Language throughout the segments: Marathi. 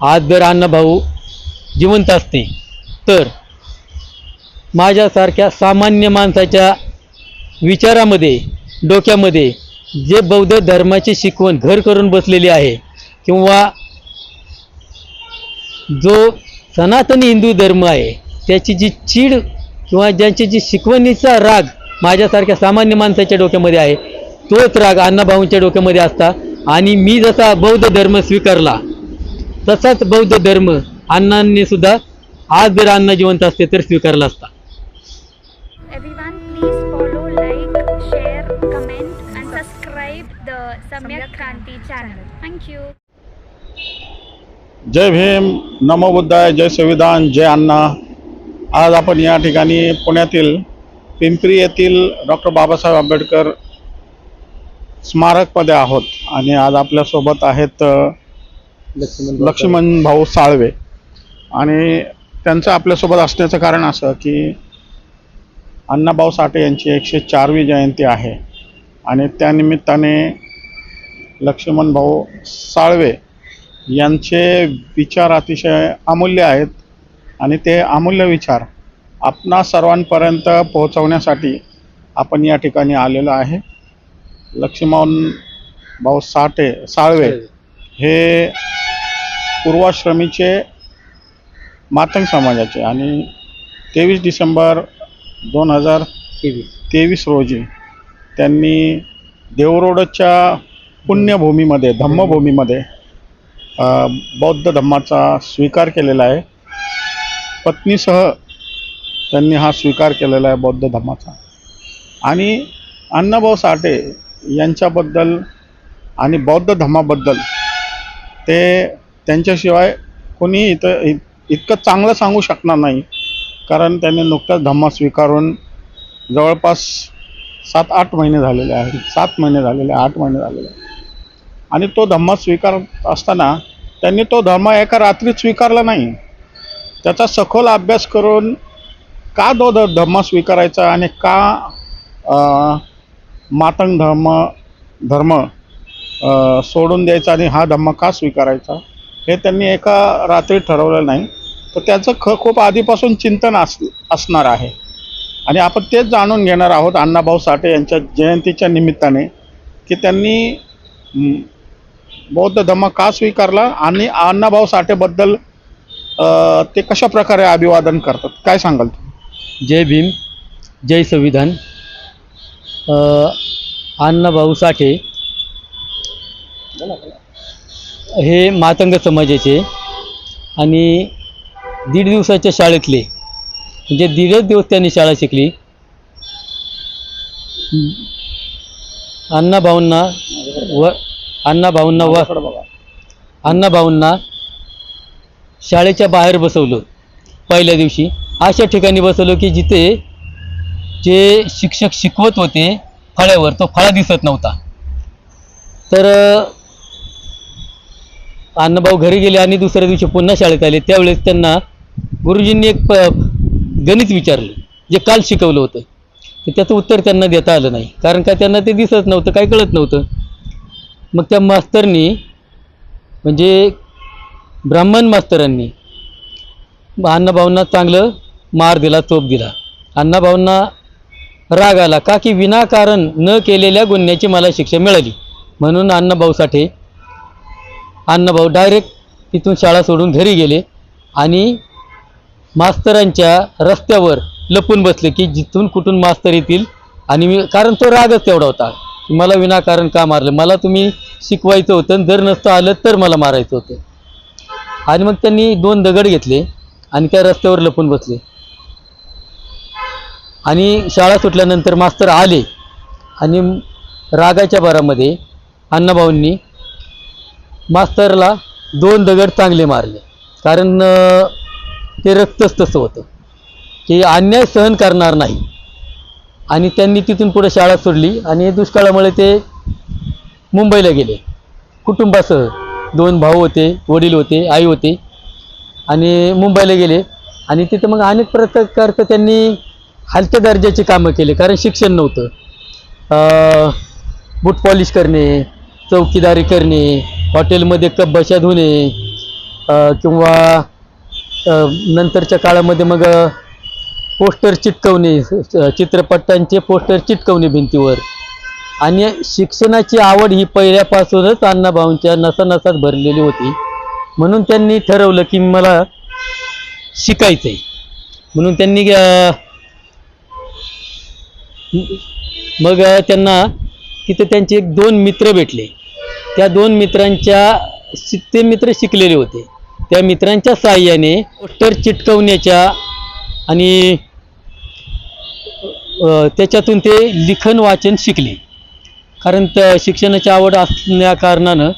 आज जर अण्णाभाऊ जिवंत असते तर माझ्यासारख्या सामान्य माणसाच्या विचारामध्ये डोक्यामध्ये जे बौद्ध धर्माची शिकवण घर करून बसलेली आहे किंवा जो सनातनी हिंदू धर्म आहे त्याची जी चीड किंवा ज्यांची जी शिकवणीचा राग माझ्यासारख्या सामान्य माणसाच्या डोक्यामध्ये आहे तोच राग अण्णाभाऊंच्या डोक्यामध्ये असता. आणि मी जसा बौद्ध धर्म स्वीकारला तसाच बौद्ध धर्म अण्णांनी सुद्धा आज जर अण्णा जिवंत असते तर स्वीकारला असता. जय भीम नमो बुद्धाय जय संविधान जय अण्णा. आज आपण या ठिकाणी पुण्यातील पिंपरी येथील डॉक्टर बाबासाहेब आंबेडकर स्मारकमध्ये आहोत. आणि आज आपल्यासोबत आहेत लक्ष्मण भाऊ साळवे. आणि त्यांचं आपल्यासोबत असण्याचं कारण असं की अण्णाभाऊ साठे यांची एकशे चारवी जयंती आहे. आणि त्यानिमित्ताने लक्ष्मण भाऊ साळवे यांचे विचार अतिशय अमूल्य आहेत. आणि ते अमूल्य विचार आपणा सर्वांपर्यंत पोहोचवण्यासाठी आपण या ठिकाणी आलेलो आहे. लक्ष्मण भाऊ साठे साळवे हे पूर्वाश्रमीचे मातंग समाजाचे आणि तेवीस डिसेंबर दोन हजार तेवीस रोजी त्यांनी देवरोडच्या पुण्यभूमीमध्ये धम्मभूमीमध्ये बौद्ध धम्माचा स्वीकार केलेला आहे. पत्नीसह त्यांनी हा स्वीकार केलेला आहे बौद्ध धम्माचा. आणि अण्णाभाऊ साठे यांच्याबद्दल आणि बौद्ध धम्माबद्दल ते त्यांच्याशिवाय कोणी इथं इत- इतकं चांगलं सांगू शकणार नाही. कारण त्यांनी नुकताच धम्मा स्वीकारून जवळपास सात आठ महिने झालेले आहेत. सात महिने झालेले आहे, आठ महिने झालेले. आणि तो धम्मा स्वीकारत असताना त्यांनी तो धर्म एका रात्रीत स्वीकारला नाही. त्याचा सखोल अभ्यास करून का तो ध धम्म स्वीकारायचा आणि का मातंग धर्म धर्म सोडून द्यायचा आणि हा धम्म का स्वीकारायचा? हे त्यांनी एका रात्री ठरवलं नाही. तर त्याचं ख खूप आधीपासून चिंतन अस असणार आहे. आणि आपण तेच जाणून घेणार आहोत अण्णाभाऊ साठे यांच्या जयंतीच्या निमित्ताने की त्यांनी बौद्ध धम्म का स्वीकारला आणि अण्णाभाऊ साठेबद्दल ते कशा प्रकारे अभिवादन करतात? काय सांगाल तुम्ही? जय भीम जय संविधान. अण्णाभाऊ साठे हे मातंग समाजाचे आणि दीड दिवसाच्या शाळेतले म्हणजे दीडच दिवस त्यांनी शाळा शिकली. अण्णाभाऊंना व अण्णाभाऊंना व अण्णाभाऊंना शाळेच्या बाहेर बसवलं पहिल्या दिवशी. अशा ठिकाणी बसवलं की जिथे जे शिक्षक शिकवत होते फळ्यावर तो फळा दिसत नव्हता. तर अण्णाभाऊ घरी गेले आणि दुसऱ्या दिवशी पुन्हा शाळेत आले. त्यावेळेस त्यांना गुरुजींनी एक प गणित विचारलं जे काल शिकवलं होतं. तर त्याचं उत्तर त्यांना देता आलं नाही. कारण का त्यांना ते दिसत नव्हतं काही कळत नव्हतं. मग त्या मास्तरनी म्हणजे ब्राह्मण मास्तरांनी अण्णाभाऊंना चांगलं मार दिला चोप दिला. अण्णाभाऊंना राग आला. का की विनाकारण न केलेल्या गुन्ह्याची मला शिक्षा मिळाली. म्हणून अण्णाभाऊ साठे अण्णाभाऊ डायरेक्ट तिथून शाळा सोडून घरी गेले आणि मास्तरांच्या रस्त्यावर लपून बसले की जिथून कुठून मास्तर येतील. आणि मी कारण तो रागच तेवढा होता. की मला विनाकारण का मारलं? मला तुम्ही शिकवायचं होतं आणि जर नसतं आलं तर मला मारायचं होतं. आणि मग त्यांनी दोन दगड घेतले आणि त्या रस्त्यावर लपून बसले. आणि शाळा सुटल्यानंतर मास्तर आले आणि रागाच्या भरामध्ये अण्णाभाऊंनी मास्तरला दोन दगड चांगले मारले. कारण ते रक्तच तसं होतं. की अन्याय सहन करणार नाही. आणि त्यांनी तिथून पुढे शाळा सोडली आणि दुष्काळामुळे ते मुंबईला गेले. कुटुंबासह दोन भाऊ होते वडील होते आई होते आणि मुंबईला गेले. आणि तिथं मग अनेक प्रकारचं त्यांनी हलक्या दर्जाची कामं केले कारण शिक्षण नव्हतं. बूट पॉलिश करणे चौकीदारी करणे हॉटेलमध्ये कप बशा धुणे किंवा नंतरच्या काळामध्ये मग पोस्टर चिटकवणे चित्रपटांचे पोस्टर चिटकवणे भिंतीवर. आणि शिक्षणाची आवड ही पहिल्यापासूनच अण्णाभाऊंच्या नसानसात भरलेली होती. म्हणून त्यांनी ठरवलं की मला शिकायचं आहे म्हणून त्यांनी मग त्यांना तिथे त्यांचे एक दोन मित्र भेटले. त्या दोन मित्रांच्या शि- ते मित्र शिकलेले होते. त्या मित्रांच्या साहाय्याने पोस्टर चिटकवण्याच्या आणि त्याच्यातून ते लिखन वाचन शिकले. कारण त्या शिक्षणाची आवड असल्या कारणानं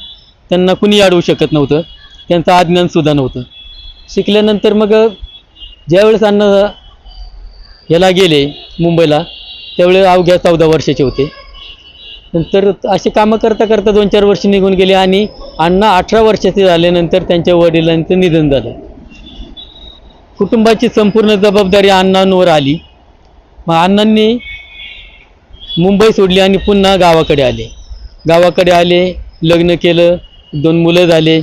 त्यांना कुणी अडवू शकत नव्हतं. त्यांचं आज्ञानसुद्धा नव्हतं. शिकल्यानंतर मग ज्यावेळेस अण्णा याला गेले मुंबईला त्यावेळेस अवघ्या चौदा वर्षाचे होते. नंतर अशी कामं करता करता दोन चार वर्ष निघून गेले आणि अण्णा अठरा वर्षाचे झाल्यानंतर त्यांच्या वडिलांचं निधन झालं. कुटुंबाची संपूर्ण जबाबदारी अण्णांवर आली. मग अण्णांनी मुंबई सोडली आणि पुन्हा गावाकडे आले. गावाकडे आले लग्न केलं दोन मुलं झाले.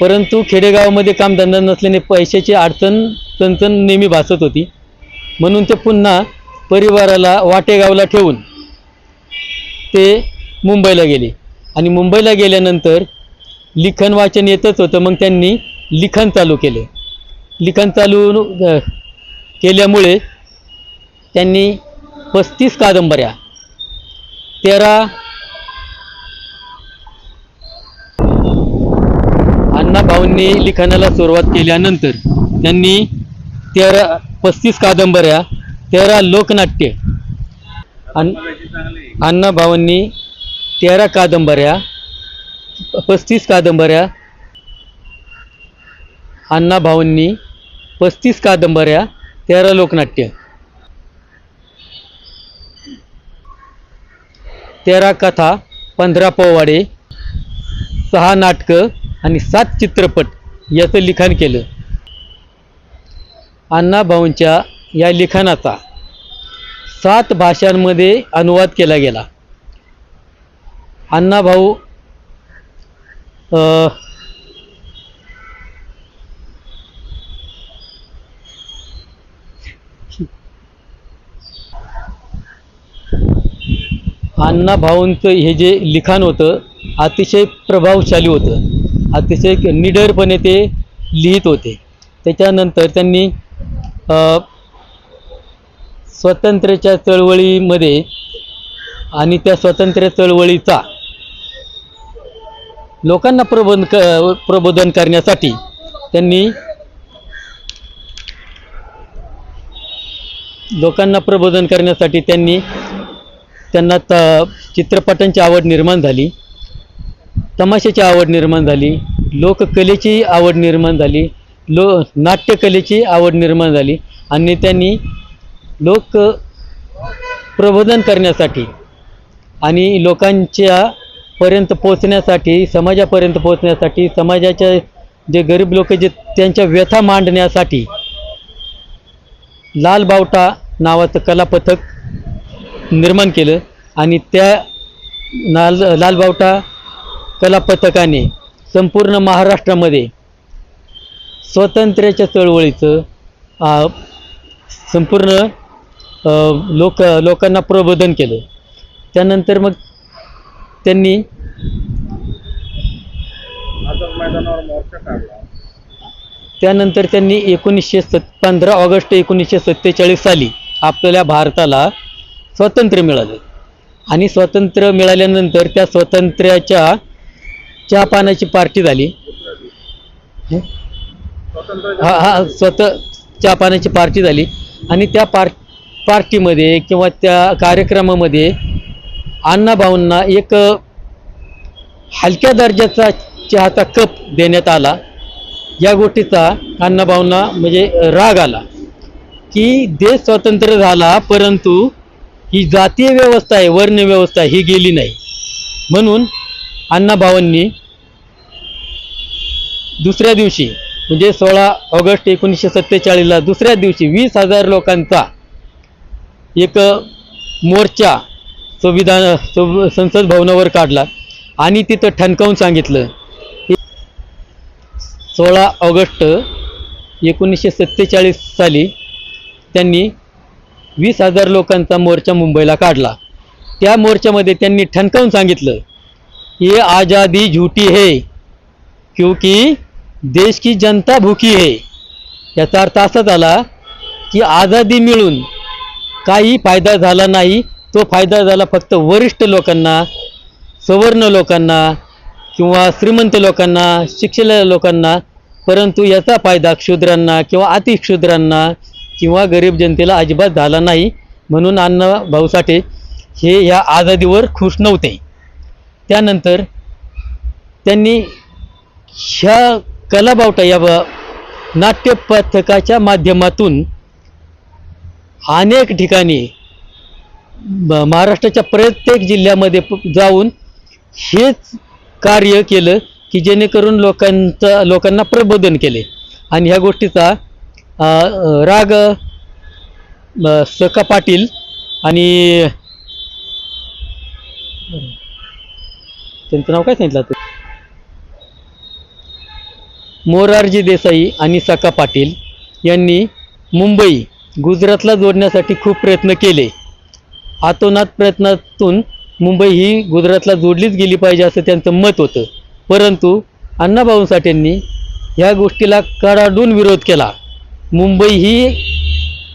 परंतु खेडेगावामध्ये कामधंदा नसल्याने पैशाची अडचण तणतण नेहमी भासत होती. म्हणून ते पुन्हा परिवाराला वाटेगावला ठेवून ते मुंबईला गेले. आणि मुंबईला गेल्यानंतर लिखाण वाचन येतच होतं. मग त्यांनी लिखाण चालू केले. लिखाण चालू केल्यामुळे त्यांनी पस्तीस कादंबऱ्या तेरा अण्णाभाऊंनी लिखाणाला सुरुवात केल्यानंतर त्यांनी तेरा पस्तीस कादंबऱ्या तेरा लोकनाट्य. आणि अण्णाभावांनी तेरा कादंबऱ्या पस्तीस कादंबऱ्या अण्णाभावांनी पस्तीस कादंबऱ्या तेरा लोकनाट्य. तेरा कथा पंधरा पोवाडे सहा नाटकं आणि सात चित्रपट याचं लिखाण केलं. अण्णाभाऊंच्या या लिखाणाचा सात भाषांमध्ये अनुवाद केला गेला. अण्णाभाऊ अण्णाभाऊंचं हे जे लिखाण होतं अतिशय प्रभावशाली होतं. अतिशय निडरपणे ते लिहित होते. त्याच्यानंतर त्यांनी स्वातंत्र्याच्या चळवळीमध्ये आणि त्या स्वातंत्र्य चळवळीचा लोकांना प्रबोधन क प्रबोधन करण्यासाठी त्यांनी लोकांना प्रबोधन करण्यासाठी त्यांनी त्यांना त चित्रपटांची आवड निर्माण झाली तमाशाची आवड निर्माण झाली लोककलेची आवड निर्माण झाली लो नाट्यकलेची आवड निर्माण झाली आणि त्यांनी लोक प्रबोधन करण्यासाठी आणि लोकांच्या पर्यंत पोचण्यासाठी समाजापर्यंत पोचण्यासाठी समाजाच्या जे गरीब लोक जे त्यांच्या व्यथा मांडण्यासाठी लाल बावटा नावाचं कलापथक निर्माण केलं आणि त्या लाल लालबावटा कलापथकाने संपूर्ण महाराष्ट्रामध्ये स्वातंत्र्याच्या चळवळीचं संपूर्ण लोक लोकांना प्रबोधन केलं. त्यानंतर मग त्यांनी त्यानंतर त्यांनी एकोणीसशे सत् पंधरा ऑगस्ट एकोणीसशे सत्तेचाळीस साली आपल्या भारताला स्वातंत्र्य मिळालं. आणि स्वातंत्र्य मिळाल्यानंतर त्या स्वातंत्र्याच्या चहा पाण्याची पार्टी झाली. हं? हा स्वतः चहा पाण्याची पार्टी झाली. आणि त्या पार पार्टीमध्ये किंवा त्या कार्यक्रमामध्ये अण्णाभाऊंना एक हलक्या दर्जाचा चहाचा कप देण्यात आला. या गोष्टीचा अण्णाभाऊंना म्हणजे राग आला की देश स्वतंत्र झाला परंतु ही जातीय व्यवस्था आहे वर्ण व्यवस्था ही गेली नाही. म्हणून अण्णाभाऊंनी दुसऱ्या दिवशी म्हणजे सोळा ऑगस्ट एकोणीसशे सत्तेचाळीसला दुसऱ्या दिवशी वीस हजार लोकांचा एक मोर्चा संविधान संसद भवनावर काढला आणि तिथं ठणकावून सांगितलं की सोळा ऑगस्ट एकोणीसशे सत्तेचाळीस साली त्यांनी वीस हजार लोकांचा मोर्चा मुंबईला काढला. त्या मोर्चामध्ये त्यांनी ठणकावून सांगितलं ये आज़ादी झूठी है क्योंकि देश की जनता भूकी है. याचा अर्थ असा झाला की आझादी मिळून काही फायदा झाला नाही. तो फायदा झाला फक्त वरिष्ठ लोकांना सवर्ण लोकांना किंवा श्रीमंत लोकांना शिक्षलेल्या लोकांना. परंतु याचा फायदा क्षुद्रांना किंवा अतिक्षुद्रांना किंवा गरीब जनतेला अजिबात झाला नाही. म्हणून अण्णा भाऊ साठे हे ह्या आझादीवर खुश नव्हते. त्यानंतर त्यांनी ह्या कलाबावटा या ब- नाट्य पथकाच्या माध्यमातून अनेक ठिकाणी महाराष्ट्राच्या प्रत्येक जिल्ह्यामध्ये जाऊन हेच कार्य केलं की जेणेकरून लोकांचा लोकांना प्रबोधन केले आणि ह्या गोष्टीचा राग सका पाटील आणि त्यांचं नाव काय सांगितलं आता? मोरारजी देसाई आणि सका पाटील यांनी मुंबई गुजरातला जोडण्यासाठी खूप प्रयत्न केले. आतोनात प्रयत्नातून मुंबई ही गुजरातला जोडलीच गेली पाहिजे असं त्यांचं मत होतं. परंतु अण्णाभाऊ साठेंनी ह्या गोष्टीला कडाडून विरोध केला. मुंबई ही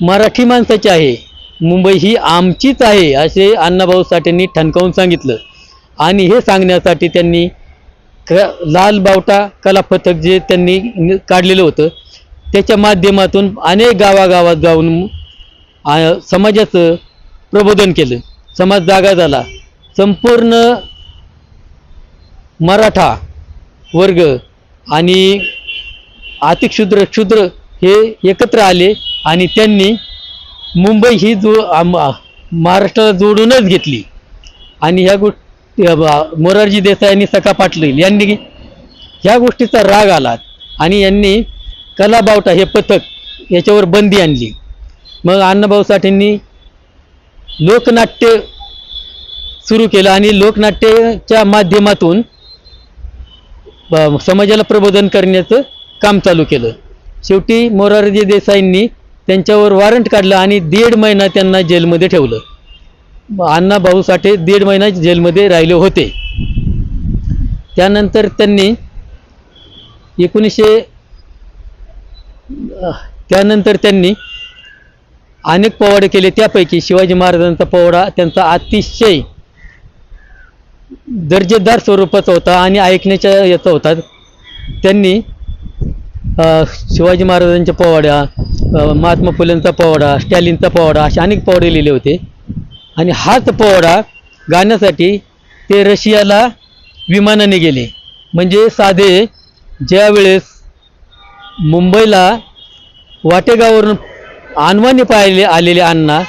मराठी माणसाची आहे. मुंबई ही आमचीच आहे असे अण्णाभाऊ साठेंनी ठणकावून सांगितलं. आणि हे सांगण्यासाठी त्यांनी क लाल बावटा कला पथक जे त्यांनी काढलेलं होतं त्याच्या माध्यमातून अनेक गावागावात जाऊन समाजाचं प्रबोधन केलं. समाज जागा झाला. संपूर्ण मराठा वर्ग आणि अतिक्षुद्र क्षुद्र हे एकत्र आले आणि त्यांनी मुंबई ही जो महाराष्ट्राला जोडूनच घेतली. आणि ह्या गोष्टी मोरारजी देसाई आणि सखा पाटील यांनी ह्या गोष्टीचा राग आला आणि यांनी कला बावटा हे पथक याच्यावर बंदी आणली. मग अण्णाभाऊ साठेंनी लोकनाट्य सुरू केलं आणि लोकनाट्याच्या माध्यमातून समाजाला प्रबोधन करण्याचं काम चालू केलं. शेवटी मोरारजी देसाईंनी त्यांच्यावर वॉरंट काढलं आणि दीड महिना त्यांना जेलमध्ये ठेवलं. अण्णा भाऊ साठे दीड महिना जेलमध्ये राहिले होते. त्यानंतर त्यांनी एकोणीसशे त्यानंतर त्यांनी अनेक पोवाडे केले. त्यापैकी शिवाजी महाराजांचा पोवाडा त्यांचा अतिशय दर्जेदार स्वरूपाचा होता आणि ऐकण्याच्या याचा होता. त्यांनी शिवाजी महाराजांच्या पोवाड्या महात्मा फुलेंचा पोवाडा स्टॅलिनचा पोवाडा असे अनेक पोवाडे लिहिले होते. आणि हाच पोवाडा गाण्यासाठी ते रशियाला विमानाने गेले. म्हणजे साधे ज्यावेळेस मुंबईला वाटेगावरून आणवाने पाहिले आलेले अण्णा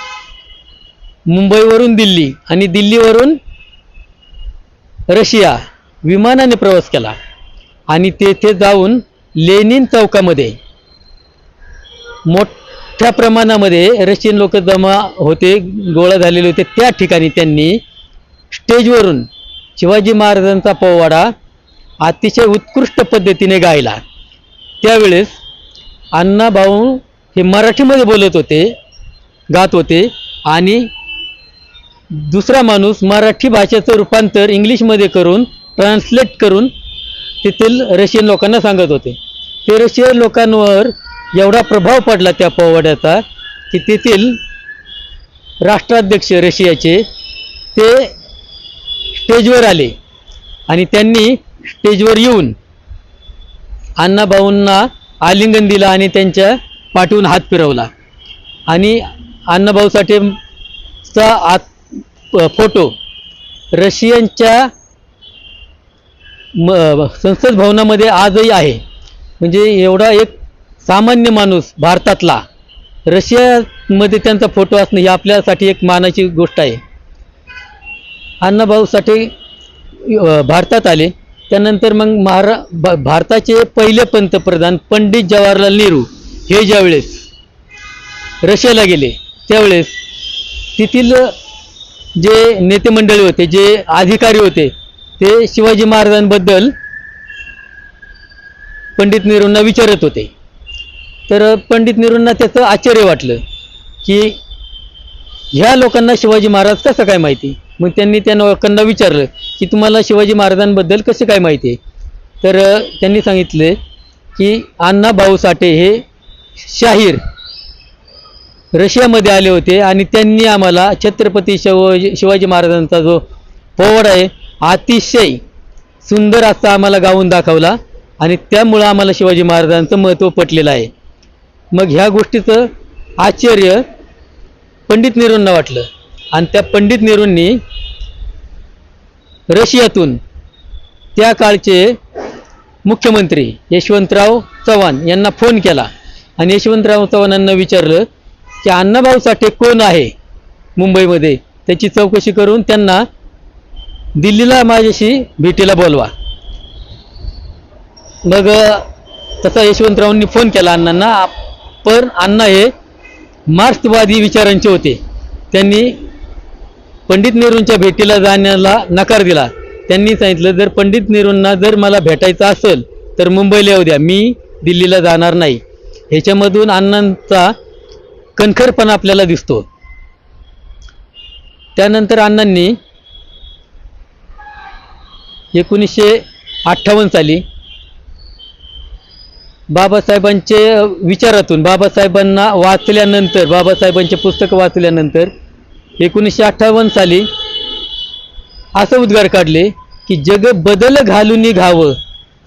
मुंबईवरून दिल्ली आणि दिल्लीवरून रशिया विमानाने प्रवास केला आणि तेथे जाऊन लेनिन चौकामध्ये मोठ्या प्रमाणामध्ये रशियन लोक जमा होते गोळा झालेले होते. त्या ठिकाणी त्यांनी स्टेजवरून शिवाजी महाराजांचा पोवाडा अतिशय उत्कृष्ट पद्धतीने गायला. त्यावेळेस अण्णाभाऊ हे मराठीमध्ये बोलत होते गात होते आणि दुसरा माणूस मराठी भाषेचं रूपांतर इंग्लिशमध्ये करून ट्रान्सलेट करून तेथील रशियन लोकांना सांगत होते. ते रशियन लोकांवर एवढा प्रभाव पडला त्या पोवाड्याचा की तेथील राष्ट्राध्यक्ष रशियाचे ते स्टेजवर आले आणि त्यांनी स्टेजवर येऊन अण्णाभाऊंना आलिंगन दिलं आणि त्यांच्या पाठवून हात फिरवला. आणि अण्णाभाऊ साठेचा आत फोटो रशियनच्या म संसद भवनामध्ये आजही आहे. म्हणजे एवढा एक सामान्य माणूस भारतातला रशियामध्ये त्यांचा फोटो असणं ही आपल्यासाठी एक मानाची गोष्ट आहे. अण्णाभाऊ साठे भारतात आले. त्यानंतर मग महारा भा- भारताचे पहिले पंतप्रधान पंडित जवाहरलाल नेहरू हे ज्यावेळेस रशियाला गेले त्यावेळेस तेथील जे नेते मंडळी होते जे अधिकारी होते ते शिवाजी महाराजांबद्दल पंडित नेहरूंना विचारत होते. तर पंडित नेहरूंना त्याचं आश्चर्य वाटलं की ह्या लोकांना शिवाजी महाराज कसं काय माहिती? मग त्यांनी त्या लोकांना विचारलं की तुम्हाला शिवाजी महाराजांबद्दल कसं काय माहिती आहे? तर त्यांनी सांगितले की अण्णा भाऊ साठे हे शाहीर रशियामध्ये आले होते आणि त्यांनी आम्हाला छत्रपती शिवाजी शिवाजी महाराजांचा जो पोवाडा आहे अतिशय सुंदर असा आम्हाला गाऊन दाखवला आणि त्यामुळं आम्हाला शिवाजी महाराजांचं महत्त्व पटलेलं आहे. मग ह्या गोष्टीचं आश्चर्य पंडित नेहरूंना वाटलं आणि त्या पंडित नेहरूंनी रशियातून त्या काळचे मुख्यमंत्री यशवंतराव चव्हाण यांना फोन केला. आणि यशवंतराव चव्हाणांना विचारलं की अण्णाभाऊ साठे कोण आहे मुंबईमध्ये? त्याची चौकशी करून त्यांना दिल्लीला माझ्याशी भेटीला बोलवा. मग तसा यशवंतरावांनी फोन केला अण्णांना. पण अण्णा हे मार्क्सवादी विचारांचे होते. त्यांनी पंडित नेहरूंच्या भेटीला जाण्याला नकार दिला. त्यांनी सांगितलं जर पंडित नेहरूंना जर मला भेटायचं असेल तर मुंबईला येऊ द्या. मी दिल्लीला जाणार नाही. ह्याच्यामधून अण्णांचा कणखरपणा आपल्याला दिसतो. त्यानंतर अण्णांनी एकोणीसशे अठ्ठावन्न साली बाबासाहेबांचे विचारातून बाबासाहेबांना वाचल्यानंतर बाबासाहेबांचे पुस्तक वाचल्यानंतर एकोणीसशे अठ्ठावन्न साली असं उद्गार काढले की जग बदल घालून घावं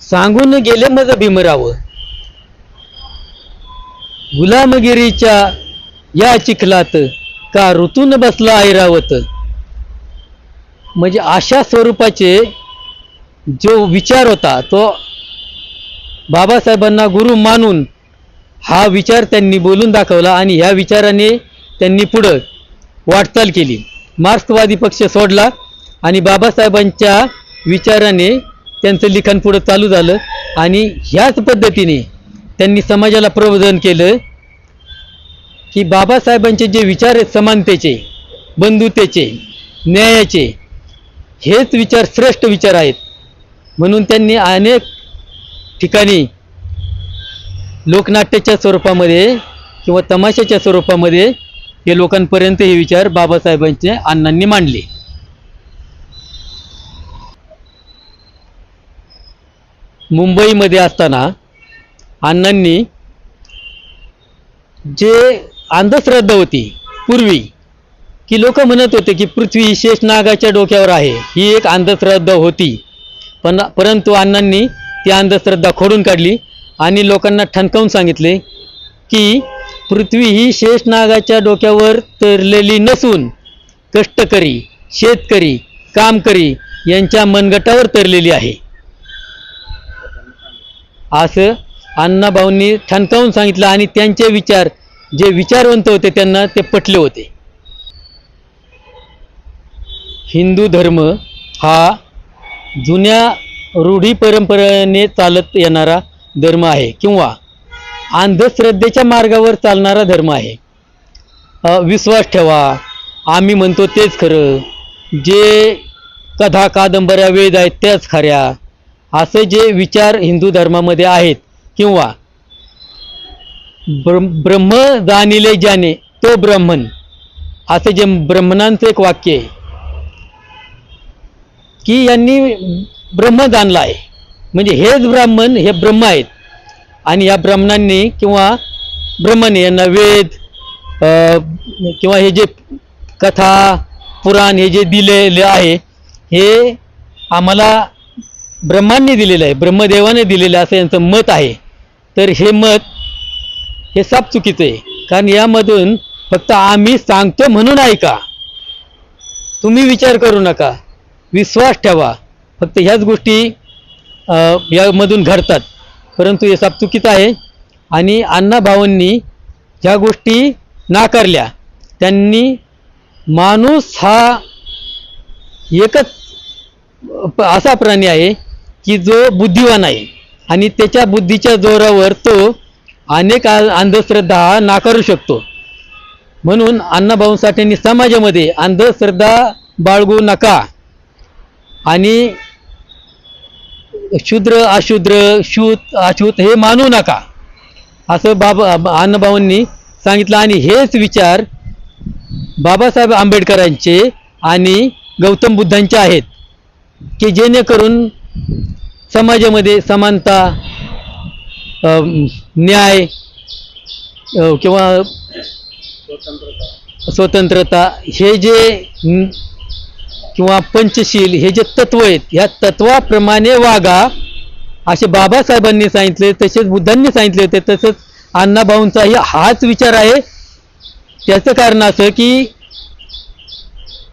सांगून गेले मज भीमरावं. गुलामगिरीच्या या चिखलात का ऋतून बसला ऐरावत? म्हणजे अशा स्वरूपाचे जो विचार होता तो बाबासाहेबांना गुरु मानून हा विचार त्यांनी बोलून दाखवला आणि ह्या विचाराने त्यांनी पुढं वाटचाल केली. मार्क्सवादी पक्ष सोडला आणि बाबासाहेबांच्या विचाराने त्यांचं लिखाण पुढं चालू झालं आणि ह्याच पद्धतीने त्यांनी समाजाला प्रबोधन केलं की बाबासाहेबांचे जे विचार आहेत समानतेचे बंधुतेचे न्यायाचे हेच विचार श्रेष्ठ विचार आहेत. म्हणून त्यांनी अनेक ठिकाणी लोकनाट्याच्या स्वरूपामध्ये किंवा तमाशाच्या स्वरूपामध्ये हे लोकांपर्यंत हे विचार बाबासाहेबांचे अण्णांनी मांडले. मुंबईमध्ये असताना अण्णांनी जे अंधश्रद्धा होती पूर्वी की लोक म्हणत होते की पृथ्वी ही शेषनागाच्या डोक्यावर आहे ही एक अंधश्रद्धा होती. पण परंतु अण्णांनी ती अंधश्रद्धा खोडून काढली आणि लोकांना ठणकावून सांगितले की पृथ्वी ही शेषनागाच्या डोक्यावर तरलेली नसून कष्टकरी शेतकरी कामकरी यांच्या मनगटावर तरलेली आहे. असं अण्णाभाऊंनी ठणकावून सांगितलं आणि त्यांचे विचार जे विचारवंत होते त्यांना ते पटले होते. हिंदू धर्म हा जुन्या रूढी परंपरेने चालत येणारा धर्म आहे किंवा अंधश्रद्धेच्या मार्गावर चालणारा धर्म आहे. विश्वास ठेवा. आम्ही म्हणतो तेच खरं. जे कथा कादंबऱ्या वेद आहेत त्याच खऱ्या. असे जे विचार हिंदू धर्मामध्ये आहेत किंवा ब्रह्म ब्रह्म जाणिले ज्याने तो ब्रह्मन असं जे ब्रह्मणांचं एक वाक्य आहे. की यांनी ब्रह्म जाणला आहे. म्हणजे हेच ब्राह्मण हे ब्रह्म आहेत. आणि या ब्राह्मणांनी किंवा ब्रह्मने यांना वेद किंवा हे जे कथा पुराण हे जे दिलेले आहे हे आम्हाला ब्रह्मांनी दिलेलं आहे ब्रह्मदेवाने दिलेलं असं यांचं मत आहे. तर हे मत हे साप चुकीचं आहे. कारण यामधून फक्त आम्ही सांगतो म्हणून ऐका. तुम्ही विचार करू नका. विश्वास ठेवा. फक्त ह्याच गोष्टी यामधून घडतात. परंतु हे साप चुकीचं आहे. आणि अण्णाभावांनी ह्या गोष्टी नाकारल्या. त्यांनी माणूस हा एकच प- असा प्राणी आहे की जो बुद्धिवान आहे. आणि त्याच्या बुद्धीच्या जोरावर तो अनेक अंधश्रद्धा हा नाकारू शकतो. म्हणून अण्णाभाऊ साठेंनी समाजामध्ये अंधश्रद्धा बाळगू नका. आणि शूद्र अशूद्र शूत अछूत हे मानू नका. असं बाबा अण्णाभाऊंनी सांगितलं आणि हेच विचार बाबासाहेब आंबेडकरांचे आणि गौतम बुद्धांचे आहेत की जेणेकरून समाजामध्ये समानता न्याय किंवा स्वतंत्रता हे जे किंवा पंचशील हे जे तत्व आहेत ह्या तत्वाप्रमाणे वागा. असे बाबासाहेबांनी सांगितले तसेच बुद्धांनी सांगितले होते तसंच अण्णाभाऊंचाही हाच विचार आहे. त्याचं कारण असं की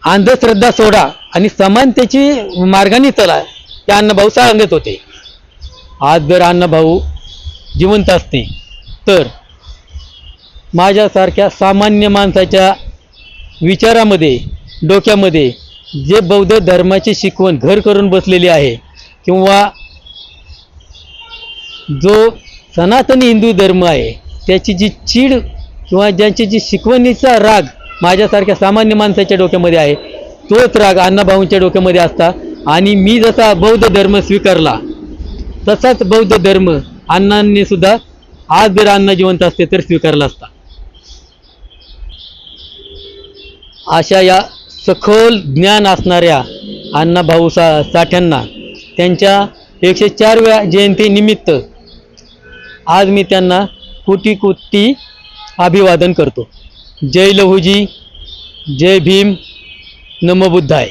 अंधश्रद्धा सोडा आणि समानतेची मार्गाने चला ते अण्णाभाऊ सांगत होते. आज जर अण्णाभाऊ जिवंत असते तर माझ्यासारख्या सामान्य माणसाच्या विचारामध्ये डोक्यामध्ये जे बौद्ध धर्माची शिकवण घर करून बसलेली आहे किंवा जो सनातनी हिंदू धर्म आहे त्याची जी चीड किंवा ज्यांची जी शिकवणीचा राग माझ्यासारख्या सामान्य माणसाच्या डोक्यामध्ये आहे तोच राग अण्णाभाऊंच्या डोक्यामध्ये असता. आणि मी जसा बौद्ध धर्म स्वीकारला तसाच बौद्ध धर्म अण्णांनी सुद्धा आज जर अण्णा जिवंत असते तर स्वीकारला असता. अशा या सखोल ज्ञान असणाऱ्या अण्णाभाऊ सा साठ्यांना त्यांच्या एकशे चारव्या जयंतीनिमित्त आज मी त्यांना कोटी कोटी अभिवादन करतो. जय लहुजी जय भीम नमबुद्धाय